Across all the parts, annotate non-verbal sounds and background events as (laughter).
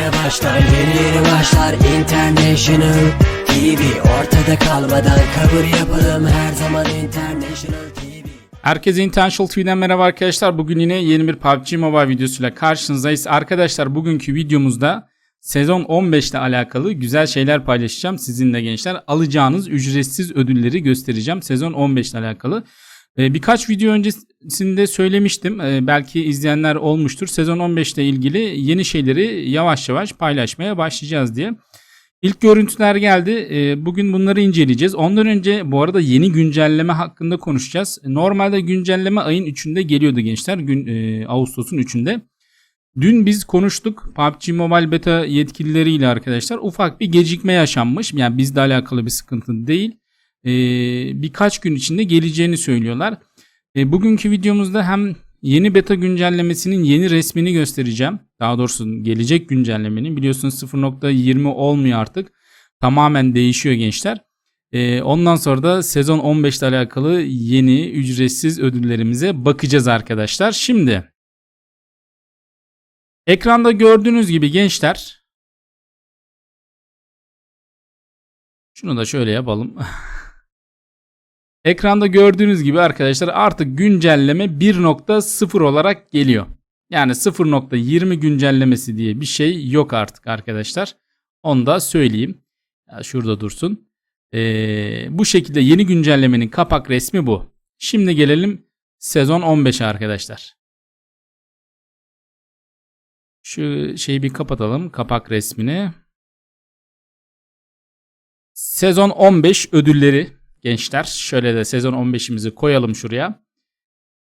yeni başlar Yeni yeni başlar International TV Ortada kalmadan kabul yapalım Her zaman International TV Herkese Intentional TV'den merhaba arkadaşlar. Bugün yine yeni bir PUBG Mobile videosuyla karşınızdayız. Arkadaşlar bugünkü videomuzda sezon 15 ile alakalı güzel şeyler paylaşacağım sizinle gençler. Alacağınız ücretsiz ödülleri göstereceğim sezon 15 ile alakalı. Ee, birkaç video öncesinde söylemiştim. Ee, belki izleyenler olmuştur. Sezon 15 ile ilgili yeni şeyleri yavaş yavaş paylaşmaya başlayacağız diye. İlk görüntüler geldi. Ee, Bugün bunları inceleyeceğiz. Ondan önce bu arada yeni güncelleme hakkında konuşacağız. Normalde güncelleme ayın 3'ünde geliyordu gençler. Gün, e, Ağustos'un 3'ünde. Dün biz konuştuk PUBG Mobile Beta yetkilileriyle arkadaşlar. Ufak bir gecikme yaşanmış. Yani bizle alakalı bir sıkıntı değil. Ee, birkaç gün içinde geleceğini söylüyorlar. Ee, bugünkü videomuzda hem yeni beta güncellemesinin yeni resmini göstereceğim. Daha doğrusu gelecek güncellemenin. Biliyorsunuz 0.20 olmuyor artık. Tamamen değişiyor gençler. Ee, ondan sonra da sezon 15 ile alakalı yeni ücretsiz ödüllerimize bakacağız arkadaşlar. Şimdi ekranda gördüğünüz gibi gençler şunu da şöyle yapalım. (laughs) Ekranda gördüğünüz gibi arkadaşlar artık güncelleme 1.0 olarak geliyor. Yani 0.20 güncellemesi diye bir şey yok artık arkadaşlar. Onu da söyleyeyim. Ya şurada dursun. Ee, bu şekilde yeni güncellemenin kapak resmi bu. Şimdi gelelim sezon 15'e arkadaşlar. Şu şeyi bir kapatalım. Kapak resmini. Sezon 15 ödülleri gençler. Şöyle de sezon 15'imizi koyalım şuraya.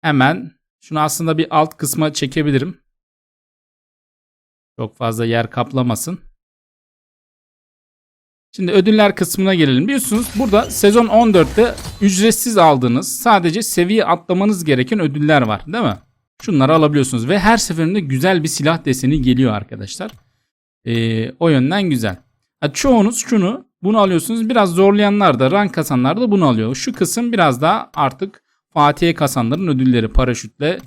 Hemen şunu aslında bir alt kısma çekebilirim. Çok fazla yer kaplamasın. Şimdi ödüller kısmına gelelim. Biliyorsunuz burada sezon 14'te ücretsiz aldığınız sadece seviye atlamanız gereken ödüller var değil mi? Şunları alabiliyorsunuz ve her seferinde güzel bir silah deseni geliyor arkadaşlar. Ee, o yönden güzel. Ha, çoğunuz şunu bunu alıyorsunuz. Biraz zorlayanlar da rank kasanlar da bunu alıyor. Şu kısım biraz daha artık Fatih'e kasanların ödülleri paraşütle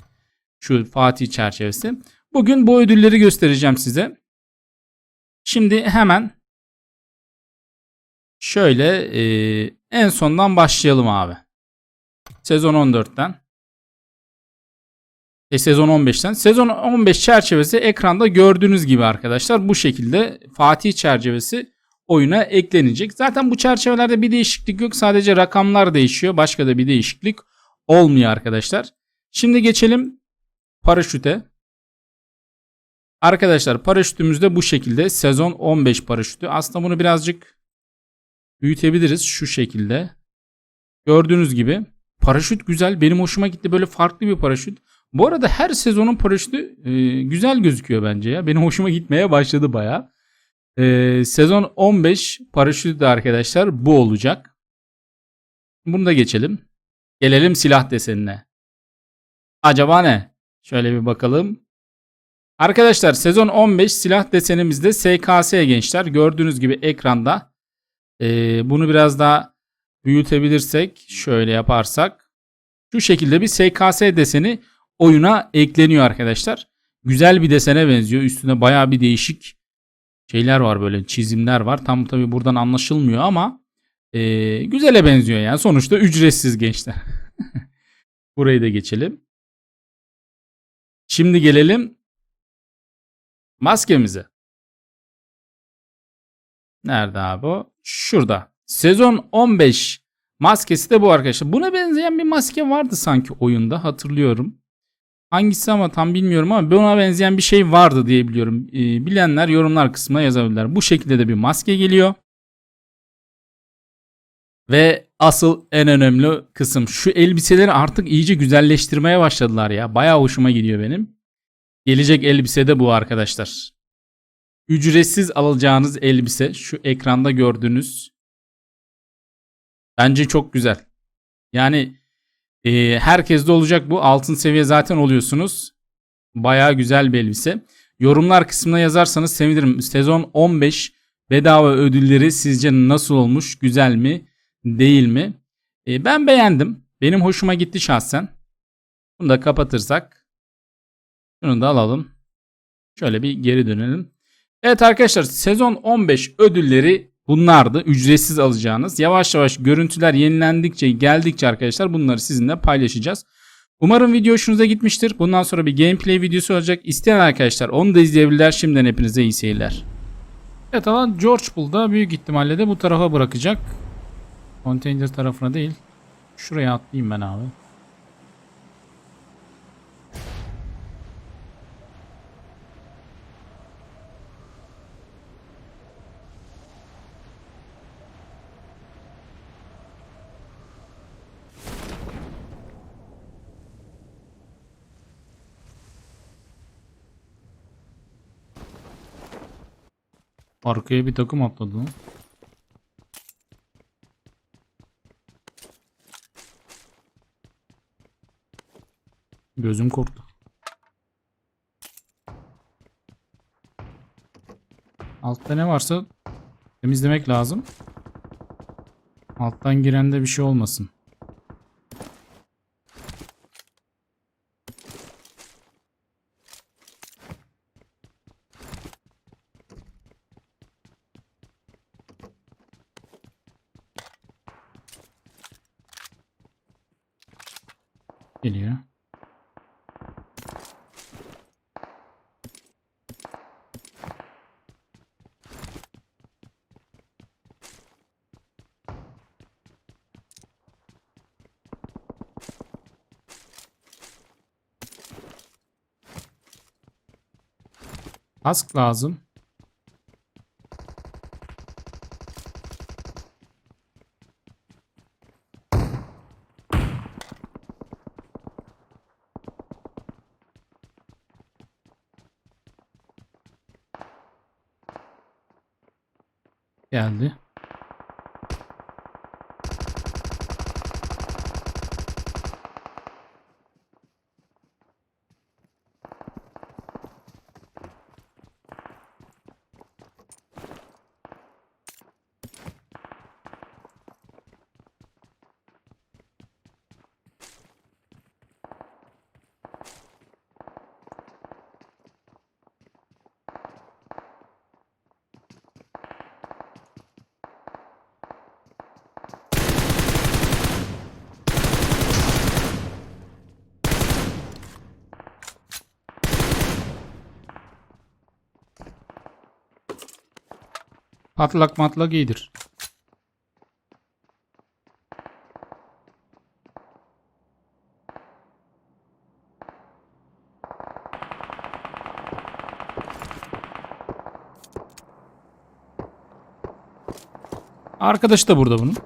şu Fatih çerçevesi. Bugün bu ödülleri göstereceğim size. Şimdi hemen şöyle e, en sondan başlayalım abi. Sezon 14'ten. E, sezon 15'ten. Sezon 15 çerçevesi ekranda gördüğünüz gibi arkadaşlar bu şekilde Fatih çerçevesi oyuna eklenecek. Zaten bu çerçevelerde bir değişiklik yok. Sadece rakamlar değişiyor. Başka da bir değişiklik olmuyor arkadaşlar. Şimdi geçelim paraşüte. Arkadaşlar paraşütümüz de bu şekilde. Sezon 15 paraşütü. Aslında bunu birazcık büyütebiliriz şu şekilde. Gördüğünüz gibi paraşüt güzel. Benim hoşuma gitti. Böyle farklı bir paraşüt. Bu arada her sezonun paraşütü e, güzel gözüküyor bence ya. Benim hoşuma gitmeye başladı baya. E, sezon 15 paraşütü de arkadaşlar bu olacak. Bunu da geçelim. Gelelim silah desenine. Acaba ne? Şöyle bir bakalım. Arkadaşlar sezon 15 silah desenimizde SKS gençler. Gördüğünüz gibi ekranda. E, bunu biraz daha büyütebilirsek şöyle yaparsak. Şu şekilde bir SKS deseni oyuna ekleniyor arkadaşlar. Güzel bir desene benziyor. Üstüne baya bir değişik şeyler var böyle çizimler var. Tam tabi buradan anlaşılmıyor ama e, güzele benziyor yani. Sonuçta ücretsiz gençler. (laughs) Burayı da geçelim. Şimdi gelelim maskemize. Nerede abi o? Şurada. Sezon 15 maskesi de bu arkadaşlar. Buna benzeyen bir maske vardı sanki oyunda hatırlıyorum. Hangisi ama tam bilmiyorum ama buna benzeyen bir şey vardı diye biliyorum. E, bilenler yorumlar kısmına yazabilirler. Bu şekilde de bir maske geliyor. Ve asıl en önemli kısım şu elbiseleri artık iyice güzelleştirmeye başladılar ya. Baya hoşuma gidiyor benim. Gelecek elbise de bu arkadaşlar. Ücretsiz alacağınız elbise şu ekranda gördüğünüz. Bence çok güzel. Yani e, herkeste olacak bu. Altın seviye zaten oluyorsunuz. Baya güzel bir elbise. Yorumlar kısmına yazarsanız sevinirim. Sezon 15 bedava ödülleri sizce nasıl olmuş? Güzel mi? Değil mi? E, ben beğendim. Benim hoşuma gitti şahsen. Bunu da kapatırsak. Şunu da alalım. Şöyle bir geri dönelim. Evet arkadaşlar sezon 15 ödülleri bunlardı. Ücretsiz alacağınız. Yavaş yavaş görüntüler yenilendikçe geldikçe arkadaşlar bunları sizinle paylaşacağız. Umarım video hoşunuza gitmiştir. Bundan sonra bir gameplay videosu olacak. İsteyen arkadaşlar onu da izleyebilirler. Şimdiden hepinize iyi seyirler. Evet ama George Bull'da büyük ihtimalle de bu tarafa bırakacak. Konteyner tarafına değil. Şuraya atlayayım ben abi. Arkaya bir takım atladı. Gözüm korktu. Altta ne varsa temizlemek lazım. Alttan girende bir şey olmasın. Geliyor. Kask lazım. Geldi. Patlak matlak iyidir. Arkadaşı da burada bunun.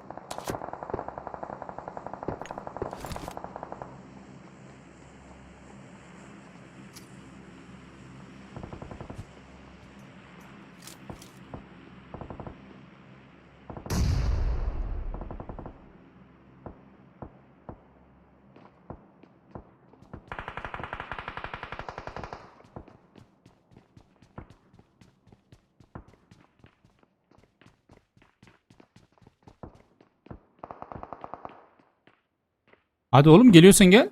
Hadi oğlum geliyorsan gel.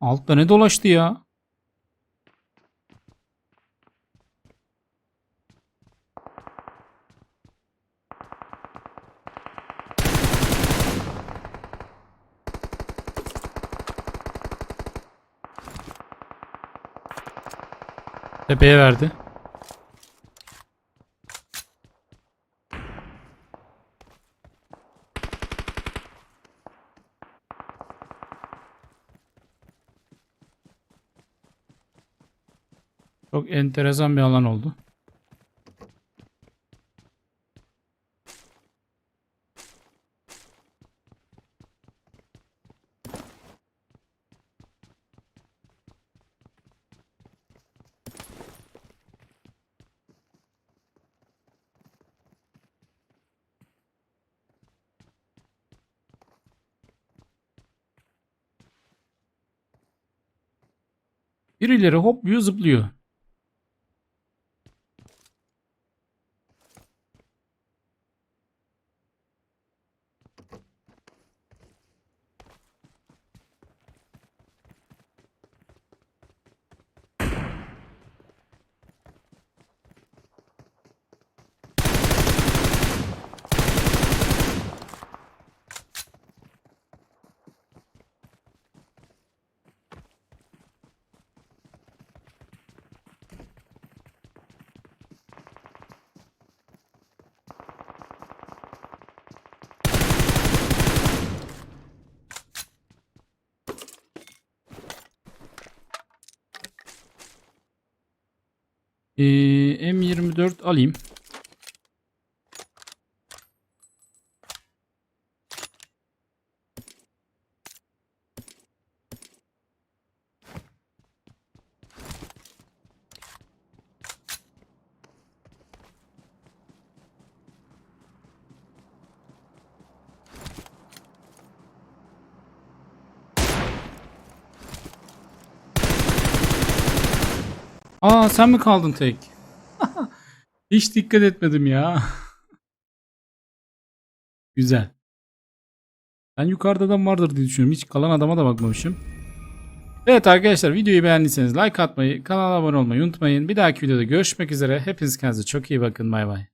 Altta ne dolaştı ya? Tepeye verdi. Çok enteresan bir alan oldu. Birileri hopluyor zıplıyor. Ee, M24 alayım. Aa sen mi kaldın tek? (laughs) Hiç dikkat etmedim ya. (laughs) Güzel. Ben yukarıda adam vardır diye düşünüyorum. Hiç kalan adama da bakmamışım. Evet arkadaşlar videoyu beğendiyseniz like atmayı, kanala abone olmayı unutmayın. Bir dahaki videoda görüşmek üzere. Hepiniz kendinize çok iyi bakın. Bay bay.